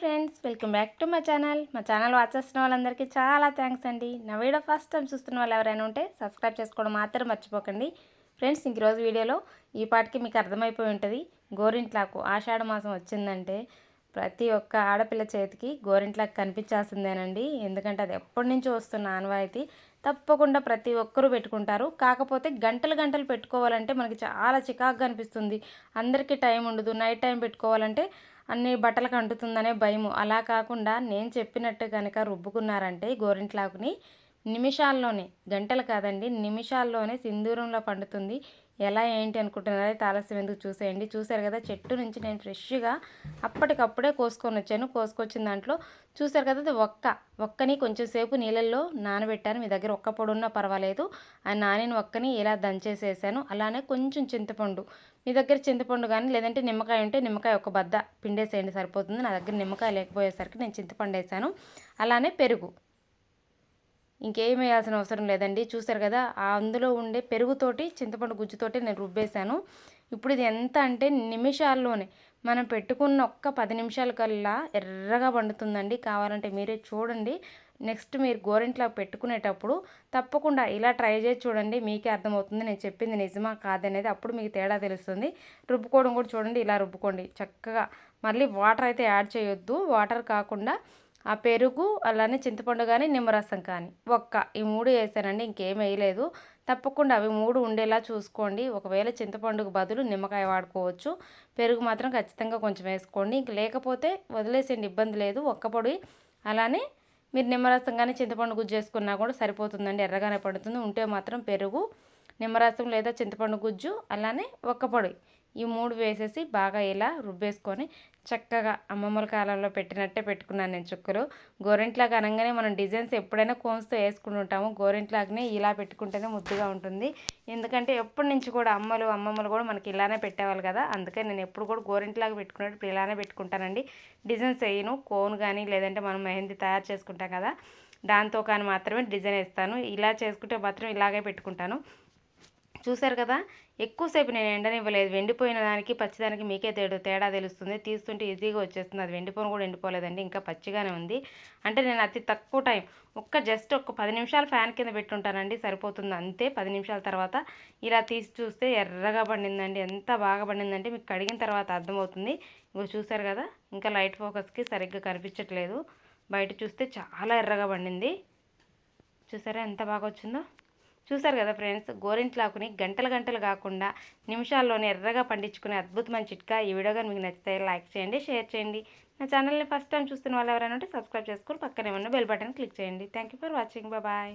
Friends welcome back to మా channel. మా channel watch చేస్తున్న వాళ్ళందరికీ చాలా థ్యాంక్స్ అండి. నా వీడియో ఫస్ట్ టైం చూస్తున్న వాళ్ళు ఎవరైనా ఉంటే సబ్స్క్రైబ్ చేసుకోవడం మాత్రం మర్చిపోకండి. ఫ్రెండ్స్ ఇంక రోజు వీడియోలో ఈ పాటికి మీకు అర్థమైపోయి ఉంటుంది. గోరింట్లాకు ఆషాఢ మాసం వచ్చిందంటే ప్రతి ఒక్క ఆడపిల్ల చేతికి గోరింట్లాకు కనిపించాల్సిందేనండి. ఎందుకంటే అది ఎప్పటి నుంచో వస్తున్న ఆనవాయితీ. తప్పకుండా ప్రతి ఒక్కరూ పెట్టుకుంటారు. కాకపోతే గంటలు గంటలు పెట్టుకోవాలంటే మనకి చాలా చికాకుగా అనిపిస్తుంది. అందరికీ టైం ఉండదు. నైట్ టైం పెట్టుకోవాలంటే అన్ని బట్టలకు అంటుతుందనే భయము. అలా కాకుండా నేను చెప్పినట్టు కనుక రుబ్బుకున్నారంటే గోరింట్లాకుని నిమిషాల్లోనే గంటలు కాదండి నిమిషాల్లోనే సింధూరంలో పండుతుంది. ఎలా ఏంటి అనుకుంటున్నారో ఆలస్యం ఎందుకు చూసేయండి. చూసారు కదా చెట్టు నుంచి నేను ఫ్రెష్గా అప్పటికప్పుడే కోసుకొని వచ్చాను. కోసుకొచ్చిన దాంట్లో చూసారు కదా అది ఒక్క ఒక్కని కొంచెం సేపు నీళ్ళల్లో నానబెట్టాను. మీ దగ్గర ఒక్క పొడి ఉన్నా పర్వాలేదు. ఆ నానిన ఒక్కని ఇలా దంచేసేసాను. అలానే కొంచెం చింతపండు. మీ దగ్గర చింతపండు కానీ లేదంటే నిమ్మకాయ ఉంటే నిమ్మకాయ ఒక బద్ద పిండేసేయండి సరిపోతుంది. నా దగ్గర నిమ్మకాయ లేకపోయేసరికి నేను చింతపండు వేసాను. అలానే పెరుగు. ఇంకేం వేయాల్సిన అవసరం లేదండి. చూసారు కదా ఆ అందులో ఉండే పెరుగుతోటి చింతపండు గుజ్జుతోటి నేను రుబ్బేశాను. ఇప్పుడు ఇది ఎంత అంటే నిమిషాల్లోనే మనం పెట్టుకున్న ఒక్క పది నిమిషాల కల్లా ఎర్రగా పండుతుందండి. కావాలంటే మీరే చూడండి. నెక్స్ట్ మీరు గోరింట్లో పెట్టుకునేటప్పుడు తప్పకుండా ఇలా ట్రై చేసి చూడండి. మీకే అర్థమవుతుంది. నేను చెప్పింది నిజమా కాదనేది అప్పుడు మీకు తేడా తెలుస్తుంది. రుబ్బుకోవడం కూడా చూడండి. ఇలా రుబ్బుకోండి. చక్కగా. మళ్ళీ వాటర్ అయితే యాడ్ చేయొద్దు. వాటర్ కాకుండా ఆ పెరుగు అలానే చింతపండు కానీ నిమ్మరసం కానీ. ఒక్క ఈ మూడు వేసానండి ఇంకేం వేయలేదు. తప్పకుండా అవి మూడు ఉండేలా చూసుకోండి. ఒకవేళ చింతపండుకు బదులు నిమ్మకాయ వాడుకోవచ్చు. పెరుగు మాత్రం ఖచ్చితంగా కొంచెం వేసుకోండి. ఇంక లేకపోతే వదిలేసేయండి ఇబ్బంది లేదు. ఒక్క పొడి అలానే మీరు నిమ్మరసం కానీ చింతపండు గుజ్జు చేసుకున్నా కూడా సరిపోతుందండి. ఎర్రగానే పడుతుంది. ఉంటే మాత్రం పెరుగు నిమ్మరసం లేదా చింతపండు గుజ్జు అలానే ఒక్క పొడి. ఈ మూడు వేసేసి బాగా ఇలా రుబ్బేసుకొని చక్కగా అమ్మమ్మల కాలంలో పెట్టినట్టే పెట్టుకున్నాను నేను చుక్కలు. గోరింట్లాగా అనగానే మనం డిజైన్స్ ఎప్పుడైనా కోన్స్తో వేసుకుంటుంటాము గోరింట్లాగానే ఇలా పెట్టుకుంటేనే ముద్దుగా ఉంటుంది. ఎందుకంటే ఎప్పటి నుంచి కూడా అమ్మలు అమ్మమ్మలు కూడా మనకి ఇలానే పెట్టేవాళ్ళు కదా. అందుకే నేను ఎప్పుడు కూడా గోరింట్లాగా పెట్టుకున్నప్పుడు ఇలానే పెట్టుకుంటానండి. డిజైన్స్ వేయను కోన్ కానీ లేదంటే మనం మెహందీ తయారు చేసుకుంటాం కదా. దాంతో కానీ మాత్రమే డిజైన్ వేస్తాను. ఇలా చేసుకుంటే మాత్రం ఇలాగే పెట్టుకుంటాను. చూసారు కదా? ఎక్కువసేపు నేను ఎండనివ్వలేదు. వెండిపోయిన దానికి పచ్చిదానికి మీకే తేడా తేడా తెలుస్తుంది. తీస్తుంటే ఈజీగా వచ్చేస్తుంది. అది వెండిపోను కూడా ఎండిపోలేదండి. ఇంకా పచ్చిగానే ఉంది. అంటే నేను అతి తక్కువ టైం ఒక్క జస్ట్ ఒక పది నిమిషాలు ఫ్యాన్ కింద పెట్టుంటానండి. సరిపోతుంది అంతే. పది నిమిషాల తర్వాత ఇలా తీసి చూస్తే ఎర్రగా పండిందండి. ఎంత బాగా పండిందంటే మీకు కడిగిన తర్వాత అర్థమవుతుంది. ఇంకో చూసారు కదా? ఇంకా లైట్ ఫోకస్కి సరిగ్గా కనిపించట్లేదు. బయట చూస్తే చాలా ఎర్రగా పండింది. చూసారా ఎంత బాగా వచ్చిందో? చూసారు కదా ఫ్రెండ్స్ గోరింట్లాకుని గంటలు గంటలు కాకుండా నిమిషాల్లోనే ఎర్రగా పండించుకునే అద్భుతమైన చిట్కా ఈ వీడియో కానీ మీకు నచ్చితే లైక్ చేయండి షేర్ చేయండి. నా ఛానల్ని ఫస్ట్ టైం చూస్తున్న వాళ్ళు ఎవరైనా ఉంటే సబ్స్క్రైబ్ చేసుకుని పక్కనే ఉన్న బెల్ బటన్ క్లిక్ చేయండి. Thank you for watching bye